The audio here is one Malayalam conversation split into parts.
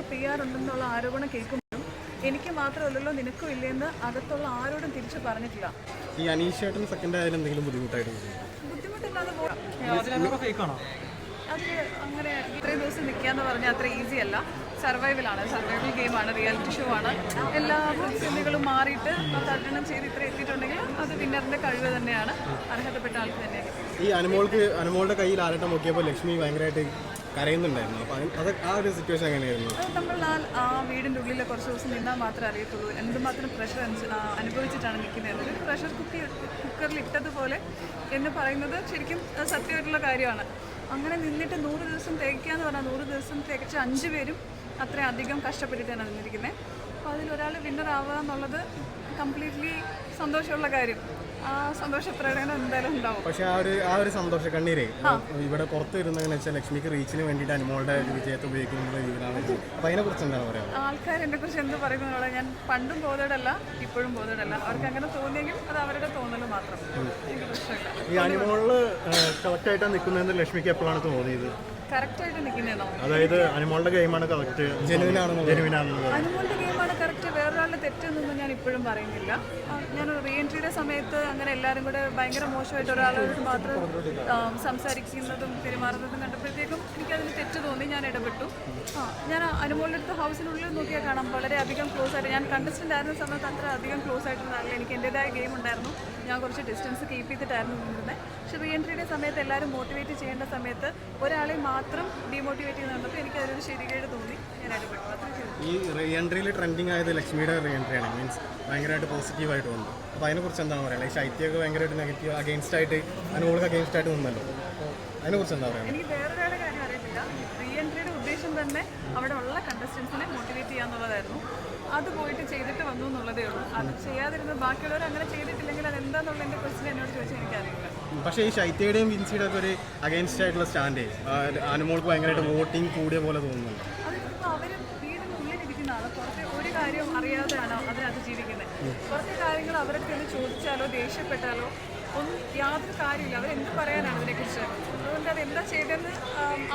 നിനക്ക് പി ആർ ഉണ്ടെന്നുള്ള ആരോപണം കേൾക്കുമ്പോഴും എനിക്ക് മാത്രമല്ലല്ലോ നിനക്കും ഇല്ലെന്ന് അകത്തുള്ള ആരോടും തിരിച്ചു പറഞ്ഞിട്ടില്ല. ഈ അനീഷ് ചേട്ടൻ സെക്കൻഡ് ആയാലും എന്തെങ്കിലും ബുദ്ധിമുട്ടായിട്ട് ബുദ്ധിമുട്ടില്ലാതെ പോകാം. അതിൽ അങ്ങനെ ഇത്രയും ദിവസം നിൽക്കാന്ന് പറഞ്ഞാൽ അത്ര ഈസി അല്ല. സർവൈവലാണ് സർവൈവൽ ഗെയിമാണ് റിയാലിറ്റി ഷോ ആണ്. എല്ലാ പ്രതിസന്ധികളും മാറിയിട്ട് തരണം ചെയ്ത് ഇത്ര എത്തിയിട്ടുണ്ടെങ്കിൽ അത് വിന്നറിന്റെ കഴിവ് തന്നെയാണ്. അർഹതപ്പെട്ട ആൾക്ക് തന്നെയാണ്. ഈ അനുമോൾക്ക് അനുമോളുടെ കയ്യിൽ ആരട്ടം നോക്കിയപ്പോൾ ലക്ഷ്മി ഭയങ്കരമായിട്ട് കരയുന്നുണ്ടായിരുന്നു. അപ്പോൾ അത് ആ ഒരു സിറ്റുവേഷൻ എങ്ങനെയായിരുന്നു? നമ്മൾ ആ ആ വീടിന്റെ ഉള്ളിൽ കുറച്ച് ദിവസം നിന്നാൽ മാത്രമേ അറിയത്തുള്ളൂ. എന്തുമാത്രം പ്രഷർ അനുഭവിച്ചിട്ടാണ് നിൽക്കുന്നത്. ഒരു പ്രഷർ കുക്കി കുക്കറിൽ ഇട്ടതുപോലെ എന്ന് പറയുന്നത് ശരിക്കും സത്യമായിട്ടുള്ള കാര്യമാണ്. അങ്ങനെ നിന്നിട്ട് നൂറ് ദിവസം തേക്കുക എന്ന് പറഞ്ഞാൽ നൂറ് ദിവസം തികച്ച അഞ്ച് പേരും അധികം കഷ്ടപ്പെട്ടിട്ടാണ് നിന്നിരിക്കുന്നത് അപ്പോൾ അതിലൊരാൾ വിന്നർ ആവുക എന്നുള്ളത് കംപ്ലീറ്റ്ലി സന്തോഷമുള്ള കാര്യം. ആ സന്തോഷ പ്രകടനം എന്തായാലും ഉണ്ടാവും. പക്ഷേ ആ ഒരു ആ ഒരു സന്തോഷ കണ്ണീര് ഇവിടെ പുറത്ത് വരുന്നതെന്ന് വെച്ചാൽ ലക്ഷ്മിക്ക് റീച്ചിന് വേണ്ടിയിട്ട് അനുമോളുടെ വിജയത്തെ ഉപയോഗിക്കുന്നത് രീതിയിലാണ് അതിനെ കുറിച്ച് എന്താണ് പറയുക ആൾക്കാർ എന്നെ കുറിച്ച് എന്ത് പറയുന്നതോടെ ഞാൻ പണ്ടും ബോധേഡല്ല ഇപ്പോഴും ബോധേഡല്ല അവർക്ക് അങ്ങനെ തോന്നിയെങ്കിൽ അത് അവരുടെ തോന്നൽ മാത്രം. ഈ അനുമോളിൽ കറക്റ്റായിട്ടാണ് നിൽക്കുന്നതെന്ന് ലക്ഷ്മിക്ക് എപ്പോഴാണ് തോന്നിയത്? അതായത് അനുമോളുടെ ഗെയിമാണ് കറക്റ്റ്. അനുമോളുടെ ഗെയിമാണ് കറക്റ്റ്. വേറൊരാളുടെ തെറ്റെന്നൊന്നും ഞാൻ ഇപ്പോഴും പറയുന്നില്ല. ഞാൻ റീ എൻട്രിയുടെ സമയത്ത് അങ്ങനെ എല്ലാവരും കൂടെ ഭയങ്കര മോശമായിട്ട് ഒരാളോട് മാത്രം സംസാരിക്കുന്നതും പെരുമാറുന്നതും കണ്ടപ്പോഴത്തേക്കും എനിക്കതിന് തെറ്റ് തോന്നി ഞാൻ ഇടപെട്ടു. ആ ഞാൻ അനുമോളുടെ അടുത്ത് ഹൗസിനുള്ളിൽ നോക്കിയാൽ കാണാം. വളരെ അധികം ക്ലോസ് ആയിട്ട് ഞാൻ കണ്ടസ്റ്റന്റ് ആയിരുന്ന സമയത്ത് അത്ര അധികം ക്ലോസ് ആയിട്ടുണ്ടായിരുന്നില്ല എനിക്ക് എന്റെതായ ഗെയിം ഉണ്ടായിരുന്നു. ഞാൻ കുറച്ച് ഡിസ്റ്റൻസ് കീപ്പ് ചെയ്തിട്ടായിരുന്നു നിന്നിരുന്നത് പക്ഷെ റീ എൻട്രിയുടെ സമയത്ത് എല്ലാവരും മോട്ടിവേറ്റ് ചെയ്യേണ്ട സമയത്ത് ഒരാളെ മാത്രം ഡീമോട്ടിവേറ്റ് ചെയ്യുന്ന കണ്ടപ്പോൾ എനിക്ക് അതിനൊരു ശരികേട് തോന്നി. ഞാൻ ഇടപെട്ടു ഈ റീ എൻട്രിയിൽ ട്രെൻഡിങ് ആയത് ലക്ഷ്മിയുടെ റീ ആണ്. മീൻസ് ഭയങ്കരമായിട്ട് പോസിറ്റീവായിട്ട് വന്നു. അപ്പോൾ അതിനെക്കുറിച്ച് എന്താണ് പറയുക ഈ ശൈത്യമൊക്കെ ഭയങ്കരമായിട്ട് നെഗറ്റീവ് അഗെയിൻസ്റ്റ് ആയിട്ട് അതിനോളൊക്കെ അഗെയിൻസ്റ്റ് ആയിട്ട് നിന്നല്ലോ. അപ്പോൾ അതിനെക്കുറിച്ച് എന്താ പറയുക എനിക്ക് വേറൊരാളുടെ കാര്യം അറിയത്തില്ല. റീ എൻട്രിയുടെ ഉദ്ദേശം തന്നെ അവിടെ ഉള്ള കണ്ടസ്റ്റൻസിനെ മോട്ടിവേറ്റ് ചെയ്യാന്നുള്ളതായിരുന്നു. അത് പോയിട്ട് ചെയ്തിട്ട് വന്നു എന്നുള്ളതേ ഉള്ളൂ. അത് ചെയ്യാതിരുന്നത് ബാക്കിയുള്ളവർ അങ്ങനെ ചെയ്തിട്ടില്ലെങ്കിൽ അത് എന്താന്നുള്ള എന്റെ ക്വസ്റ്റ്യൻ എന്നോട് ചോദിച്ചാൽ എനിക്കറിയില്ല. പക്ഷേ ഈ ശൈത്യയുടെയും വിൻസിയുടെ ഒക്കെ ഒരു അഗൈൻസ്റ്റ് ആയിട്ടുള്ള സ്റ്റാൻഡേ അനുമോൾക്ക് ഭയങ്കരമായിട്ട് വോട്ടിംഗ് കൂടിയ പോലെ തോന്നുന്നുണ്ട് അവർ വീടിനുള്ളിലിരിക്കുന്ന ആൾ പുറത്തെ ഒരു കാര്യവും അറിയാതെയാണോ അതിനകത്ത് ജീവിക്കുന്നത് കുറച്ച് കാര്യങ്ങൾ അവരൊക്കെ ഒന്ന് ചോദിച്ചാലോ ദേഷ്യപ്പെട്ടാലോ ഒന്നും യാതൊരു കാര്യമില്ല അവരെന്ത് പറയാനാണ് അതിനെക്കുറിച്ച് അതുകൊണ്ട് അത് എന്താ ചെയ്തതെന്ന്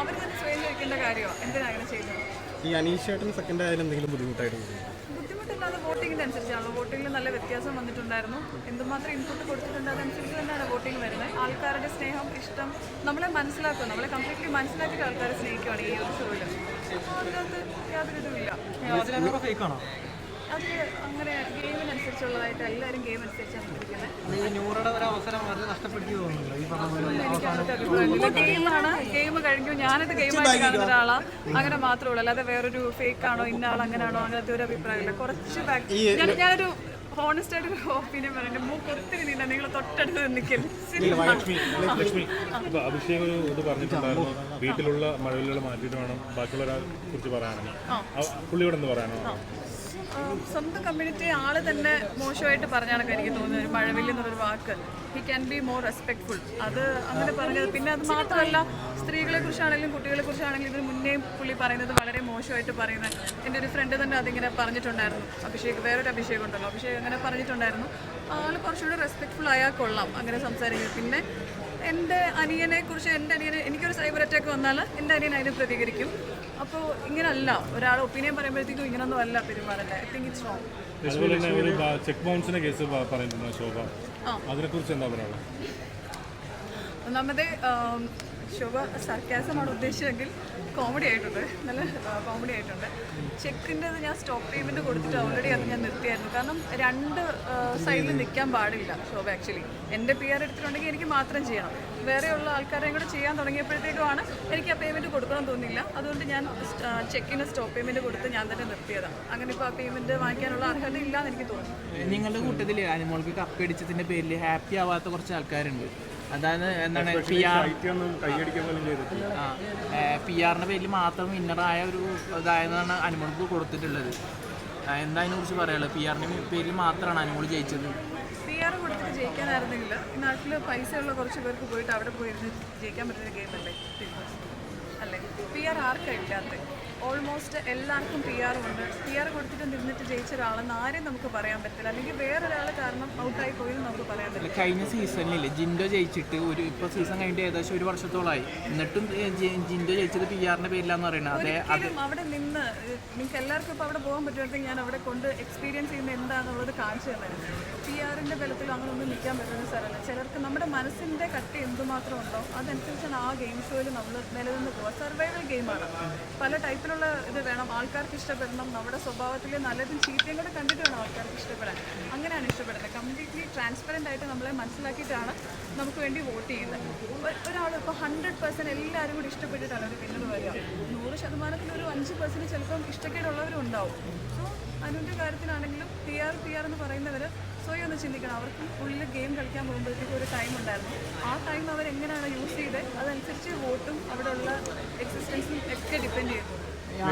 അവർ തന്നെ സ്വയം ചോദിക്കേണ്ട കാര്യമാണ് എന്തിനാണ് അങ്ങനെ ചെയ്യുന്നത്? ഈ അനീഷ് ചേട്ടൻ സെക്കൻഡ് ആയാലും എന്തെങ്കിലും ബുദ്ധിമുട്ടായിട്ട് തോന്നുന്നു. ബുദ്ധിമുട്ടില്ലാതെ വോട്ടിങ്ങിന്റെ അനുസരിച്ചാണല്ലോ. വോട്ടിങ്ങിൽ നല്ല വ്യത്യാസം വന്നിട്ടുണ്ടായിരുന്നു. എന്തുമാത്രം ഇൻപുട്ട് കൊടുത്തിട്ടുണ്ട് അതനുസരിച്ച് തന്നെയാണ് വോട്ടിംഗ് വരുന്നത്. ആൾക്കാരുടെ സ്നേഹം ഇഷ്ടം നമ്മളെ മനസ്സിലാക്കുക നമ്മളെ കംപ്ലീറ്റ്ലി മനസ്സിലാക്കിയിട്ട് ആൾക്കാരെ സ്നേഹിക്കുകയാണ് ഈ ഒരു ഷോയിൽ അതിനകത്ത് യാതൊരു ഇതുമില്ല അങ്ങനെ ഗെയിമിനനുസരിച്ചുള്ളതായിട്ട് എല്ലാവരും ഗെയിം അനുസരിച്ചാണ് ഗെയിമാണ്. ഗെയിം കഴിഞ്ഞു. ഞാനത് ഗെയിമായിട്ട് കാണുന്ന ഒരാളാ. അങ്ങനെ മാത്രമേ ഉള്ളൂ. അല്ലാതെ വേറൊരു ഫേക്ക് ആണോ ഇന്ന ആൾ അങ്ങനെയാണോ അങ്ങനത്തെ ഒരു അഭിപ്രായമില്ല കുറച്ച് ഞാൻ ഞാനൊരു ഹോണസ്റ്റ് ആയിട്ട് ഒരു ഒപ്പീനിയൻ പറയുന്നത് മൂക്ക് ഒത്തിരി നീണ്ട നിങ്ങൾ തൊട്ടടുത്ത് അഭിഷേക് ഒരു ഇത് പറഞ്ഞിട്ടുണ്ടായിരുന്നു. വീട്ടിലുള്ള മഴവില്ലുകൾ മാറ്റിയിട്ട് വേണം ബാക്കിയുള്ള കുറിച്ച് പറയാനാണ് പുള്ളിയോട് എന്ത് പറയാനോ? സ്വന്തം കമ്മ്യൂണിറ്റി ആൾ തന്നെ മോശമായിട്ട് പറഞ്ഞാണൊക്കെ എനിക്ക് തോന്നുന്നത് ഒരു മഴവില്ല എന്നൊരു വാക്ക്. He can be more respectful അത് അങ്ങനെ പറഞ്ഞത്. പിന്നെ അത് മാത്രമല്ല സ്ത്രീകളെ കുറിച്ചാണെങ്കിലും കുട്ടികളെ കുറിച്ചാണെങ്കിലും ഇതിന് മുന്നേ പുള്ളി പറയുന്നത് വളരെ മോശമായിട്ട് പറയുന്നത് എന്റെ ഒരു ഫ്രണ്ട് തന്നെ അതിങ്ങനെ പറഞ്ഞിട്ടുണ്ടായിരുന്നു. അഭിഷേക് വേറൊരു അഭിഷേകം ഉണ്ടല്ലോ. അഭിഷേക് അങ്ങനെ പറഞ്ഞിട്ടുണ്ടായിരുന്നു. ആൾ കുറച്ചുകൂടെ റെസ്പെക്ട്ഫുൾ ആയാൽ കൊള്ളാം. അങ്ങനെ സംസാരിക്കുന്നത് പിന്നെ എന്റെ അനിയനെ കുറിച്ച് എന്റെ അനിയനെ എനിക്കൊരു സൈബർ അറ്റാക്ക് വന്നാൽ എന്റെ അനിയൻ അതിനെ പ്രതികരിക്കും. അപ്പോൾ ഇങ്ങനല്ല. ഒരാൾ ഒപ്പീനിയൻ പറയുമ്പോഴത്തേക്കും ഇങ്ങനൊന്നും അല്ല പെരുമാറേണ്ടത് ഐ തിങ്ക് ഇറ്റ്സ് റോങ് അതുപോലെ തന്നെ ഒരു ചെക്ക് ബൗൺസിന്റെ കേസ് പറയുന്നുണ്ട് ശോഭ. അതിനെക്കുറിച്ച് എന്താ പറയാനുള്ളത്? ഒന്നാമത് ശോഭ സർക്കാസമാണ് ഉദ്ദേശിച്ചതെങ്കിൽ കോമഡി ആയിട്ടുണ്ട്. നല്ല കോമഡി ആയിട്ടുണ്ട്. ചെക്കിന്റെ ഞാൻ സ്റ്റോപ്പ് പേയ്മെന്റ് കൊടുത്തിട്ട് ഓൾറെഡി അത് ഞാൻ നിർത്തിയായിരുന്നു. കാരണം രണ്ട് സൈഡിൽ നിൽക്കാൻ പാടില്ല ശോഭ ആക്ച്വലി എന്റെ പി ആർ എടുത്തിട്ടുണ്ടെങ്കിൽ എനിക്ക് മാത്രം ചെയ്യണം. വേറെയുള്ള ആൾക്കാരെയും കൂടെ ചെയ്യാൻ തുടങ്ങിയപ്പോഴത്തേക്കുമാണ് എനിക്ക് ആ പേയ്മെന്റ് കൊടുക്കണം തോന്നിയില്ല. അതുകൊണ്ട് ഞാൻ ചെക്കിന് സ്റ്റോപ്പ് പേയ്മെന്റ് കൊടുത്ത് ഞാൻ തന്നെ നിർത്തിയതാണ്. അങ്ങനെ ഇപ്പോൾ ആ പേയ്മെന്റ് വാങ്ങിക്കാനുള്ള അർഹത ഇല്ല എന്ന് എനിക്ക് തോന്നുന്നു. നിങ്ങളുടെ കൂട്ടത്തിൽ അനുമോൾക്ക് കപ്പടിച്ചതിന്റെ പേരിൽ ഹാപ്പി ആവാത്ത കുറച്ച് ആൾക്കാരുണ്ട്. അതാണ് എന്താണ് പി ആർ കൈയടിക്കാൻ പോലും ചെയ്തിട്ടില്ല. പി ആറിന്റെ പേരിൽ മാത്രം വിന്നറായ ഒരു ഇതായതാണ് അനുമോൾക്ക് കൊടുത്തിട്ടുള്ളത്. എന്താ കുറിച്ച് പറയാനുള്ളത്? പി ആറിന്റെ പേരിൽ മാത്രമാണ് അനുമോൾ ജയിച്ചത്. പി ആർ കൊടുത്തിട്ട് ജയിക്കാനായിരുന്നെങ്കിൽ നാട്ടിൽ പൈസയുള്ള കുറച്ച് പേർക്ക് പോയിട്ട് അവിടെ പോയിരുന്ന് ജയിക്കാൻ പറ്റുന്ന ഗെയിമല്ലേ അല്ലേ പി ആർ ആർക്കാണ് ഇല്ലാത്ത ഓൾമോസ്റ്റ് എല്ലാവർക്കും പി ആർ ഉണ്ട്. പി ആർ കൊടുത്തിട്ട് നിന്നിട്ട് ജയിച്ച ഒരാളെന്ന് ആരെയും നമുക്ക് പറയാൻ പറ്റില്ല. അല്ലെങ്കിൽ വേറൊരാൾ കാരണം ഔട്ടായി പോയി നമുക്ക് പറയാൻ പറ്റില്ല. കഴിഞ്ഞ സീസണിൽ ജിൻഡോ ജയിച്ചിട്ട് ഒരു ഇപ്പോൾ സീസൺ കഴിഞ്ഞിട്ട് ഏകദേശം ഒരു വർഷത്തോളമായി എന്നിട്ടും ജിൻഡോ ജയിച്ചത് പി ആറിന്റെ പേരിലാന്ന് പറയുന്നത് അതെ അവിടെ നിന്ന് നിങ്ങൾക്ക് എല്ലാവർക്കും ഇപ്പോൾ അവിടെ പോകാൻ പറ്റുമെങ്കിൽ ഞാൻ അവിടെ കൊണ്ട് എക്സ്പീരിയൻസ് ചെയ്യുന്ന എന്താണെന്നുള്ളത് കാണിച്ചു തന്നെ പി ആറിന്റെ ബലത്തിൽ അങ്ങനെ ഒന്നും നിൽക്കാൻ പറ്റുന്ന സ്ഥലമല്ല. ചിലർക്ക് നമ്മുടെ മനസ്സിന്റെ കട്ടി എന്തുമാത്രം ഉണ്ടോ അതനുസരിച്ചാണ് ആ ഗെയിം ഷോയിൽ നമ്മൾ നിലനിന്ന് പോവുക. സർവൈവൽ ഗെയിമാണ്. പല ടൈപ്പിലുള്ള ഇത് വേണം. ആൾക്കാർക്ക് ഇഷ്ടപ്പെടണം. നമ്മുടെ സ്വഭാവത്തിൽ നല്ലതും ചീത്തയും കൂടെ കണ്ടിട്ട് വേണം ആൾക്കാർക്ക് ഇഷ്ടപ്പെടാൻ. അങ്ങനെയാണ് ഇഷ്ടപ്പെടുന്നത്. കംപ്ലീറ്റ്ലി ട്രാൻസ്പെറന്റ് ആയിട്ട് നമ്മളെ മനസ്സിലാക്കിയിട്ടാണ് നമുക്ക് വേണ്ടി വോട്ട് ചെയ്യുന്നത്. ഒരാൾ ഇപ്പോൾ ഹൺഡ്രഡ് പെർസെന്റ് എല്ലാവരും കൂടി ഇഷ്ടപ്പെട്ടിട്ടാണ് അവർ പിന്നീട് വരിക. നൂറ് ശതമാനത്തിൽ ഒരു അഞ്ച് പെർസെന്റ് ചിലപ്പം ഇഷ്ടക്കേടുള്ളവരും ഉണ്ടാവും. സോ അനുവിന്റെ കാര്യത്തിലാണെങ്കിലും പി ആർ പി ആർ എന്ന് പറയുന്നവർ സ്വയം ഒന്ന് ചിന്തിക്കണം. അവർക്ക് ഉള്ളിൽ ഗെയിം കളിക്കാൻ പോകുമ്പോഴത്തേക്കും ഒരു ടൈം ഉണ്ടായിരുന്നു. ആ ടൈം അവർ എങ്ങനെയാണ് യൂസ് ചെയ്ത്? അതനുസരിച്ച് വോട്ടും അവിടെയുള്ള എക്സിസ്റ്റൻസും ഒക്കെ ഡിപ്പെൻഡ് ചെയ്യുന്നു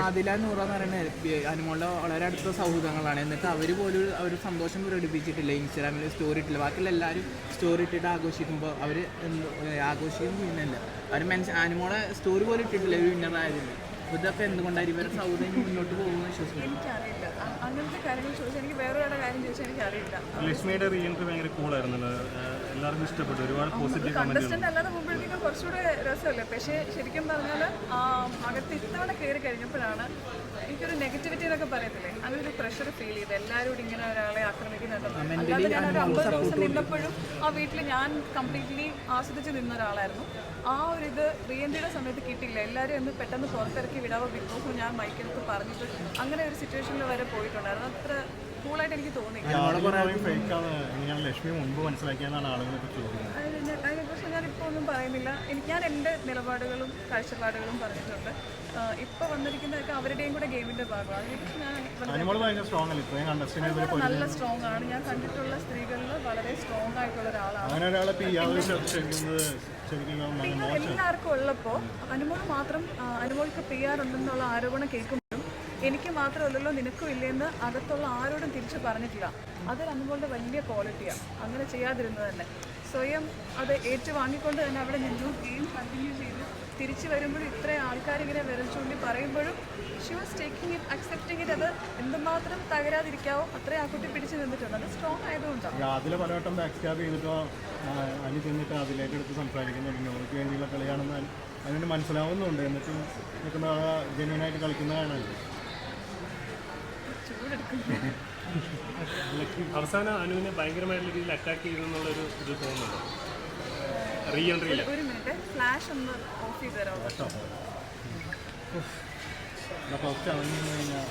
ആദില നൂറ എന്ന് പറയുന്നത് അനുമോളുടെ വളരെ അടുത്ത സൗഹൃദങ്ങളാണ്. എന്നിട്ട് അവർ പോലും അവർ സന്തോഷം പ്രകടിപ്പിച്ചിട്ടില്ല. ഇൻസ്റ്റാഗ്രാമിൽ സ്റ്റോറി ഇട്ടില്ല. ബാക്കിയുള്ള എല്ലാവരും സ്റ്റോറി ഇട്ടിട്ട് ആഘോഷിക്കുമ്പോൾ അവർ ആഘോഷിക്കും ചെയ്യുന്നില്ല. അവർ മെൻഷൻ അനുമോളെ സ്റ്റോറി പോലും ഇട്ടിട്ടില്ല. ഒരു ആയതില്ല അപ്പോൾ ഇതൊക്കെ എന്തുകൊണ്ടായിരിക്കും? ഇവരുടെ സൗഹൃദം മുന്നോട്ട് പോകുമെന്ന് വിശ്വസിക്കുന്നു. എനിക്കറിയില്ല. അ- അങ്ങനത്തെ കാര്യങ്ങൾ ചോദിച്ചാൽ എനിക്ക് വേറെ കാര്യം ചോദിച്ചാൽ എനിക്കറിയില്ല. ലക്ഷ്മിയുടെ റീ എൻട്രി ഭയങ്കര കൂളായിരുന്നല്ലോ. എല്ലാവർക്കും ഇഷ്ടപ്പെട്ടു. ഒരുപാട് പോസിറ്റീവ് കണ്ടസ്റ്റന്റ് അല്ലാതെ മുമ്പിലേക്ക് കുറച്ചുകൂടെ രസമല്ലേ? പക്ഷേ ശരിക്കും പറഞ്ഞാൽ അകത്ത് ഇത്തവണ കയറി കഴിഞ്ഞപ്പോഴാണ് എനിക്കൊരു നെഗറ്റിവിറ്റി എന്നൊക്കെ പറയത്തില്ലേ? അങ്ങനെ ഒരു പ്രഷർ ഫീൽ ചെയ്ത് എല്ലാവരും കൂടി ഇങ്ങനെ ഒരാളെ അല്ലാതെ ഞാൻ ഒരു അമ്പത് ദിവസം നിന്നപ്പോഴും ആ വീട്ടിൽ ഞാൻ കംപ്ലീറ്റ്ലി ആസ്വദിച്ച് നിന്ന ഒരാളായിരുന്നു ആ ഒരു ഇത് റീഎൻട്രിയുടെ സമയത്ത് കിട്ടിയില്ല. എല്ലാവരും ഒന്ന് പെട്ടെന്ന് പുറത്തിറക്കി വിടാവോ? ബിഗ് ബോസ് ഞാൻ മൈക്കെടുത്ത് പറഞ്ഞിട്ട് അങ്ങനെ ഒരു സിറ്റുവേഷനിൽ വരെ പോയിട്ടുണ്ടായിരുന്നു. അത്ര കൂളായിട്ട് എനിക്ക് തോന്നി ലക്ഷ്മി മുൻപ് മനസ്സിലാക്കിയെന്നാണ് ആളുകളൊക്കെ ചോദിക്കുന്നത്. ഞാൻ ഒന്നും പറയുന്നില്ല. എനിക്ക് ഞാൻ എന്റെ നിലപാടുകളും കാഴ്ചപ്പാടുകളും പറഞ്ഞിട്ടുണ്ട്. ഇപ്പോൾ വന്നിരിക്കുന്നതൊക്കെ അവരുടെയും കൂടെ ഗെയിമിന്റെ ഭാഗമാണ്. അതിനെക്കുറിച്ച് ഞാൻ നല്ല സ്ട്രോങ് ആണ്. ഞാൻ കണ്ടിട്ടുള്ള സ്ത്രീകളിൽ വളരെ സ്ട്രോങ് ആയിട്ടുള്ള ഒരാളാണ്. എല്ലാവർക്കും ഉള്ളപ്പോൾ അനുമോൾ മാത്രം അനുമോൾക്ക് പി ആർ ഉണ്ടെന്നുള്ള ആരോപണം കേൾക്കുമ്പോഴും എനിക്ക് മാത്രമല്ലല്ലോ നിനക്കും ഇല്ലെന്ന് അകത്തുള്ള ആരോടും തിരിച്ചു പറഞ്ഞിട്ടില്ല. അതൊരു അനുമോളുടെ വലിയ ക്വാളിറ്റിയാണ് അങ്ങനെ ചെയ്യാതിരുന്നത് തന്നെ. സ്വയം അത് ഏറ്റുവാങ്ങിക്കൊണ്ട് തന്നെ അവിടെ നിന്നു. ഗെയിം കണ്ടിന്യൂ ചെയ്തു. തിരിച്ചു വരുമ്പോഴും ഇത്രയും ആൾക്കാർ ഇങ്ങനെ വിരൽ ചൂണ്ടി പറയുമ്പോഴും she was taking it accepting it അത് എന്തുമാത്രം തകരാതിരിക്കാവോ അത്രയും ആ കുട്ടി പിടിച്ചു നിന്നിട്ടുണ്ട്. അത് സ്ട്രോങ് ആയതുകൊണ്ടാണ് അതിലെ പലവട്ടം ബാക്ക് സ്റ്റാബ് ചെയ്തിട്ടോ അനു ചെന്നിട്ട് അതിലേക്ക് എടുത്ത് സംസാരിക്കുന്നുണ്ട് നോർക്ക് വേണ്ടിയുള്ള കളിയാണെന്ന് അതിന് മനസ്സിലാവുന്നുണ്ട്. എന്നിട്ടും നിൽക്കുന്ന ജെന്യൂനായിട്ട് കളിക്കുന്ന അവസാനം അനുവിനെ ഭയങ്കരമായിട്ടുള്ള രീതിയിൽ അറ്റാക്ക് ചെയ്തെന്നുള്ളൊരു ഇത് തോന്നുന്നുണ്ട്? റീ എൻട്രിയിൽ ഒരു മിനിറ്റ് ഫ്ലാഷ് ഒന്ന് ഓഫ് ചെയ്ത് തരാമോ കഴിഞ്ഞാൽ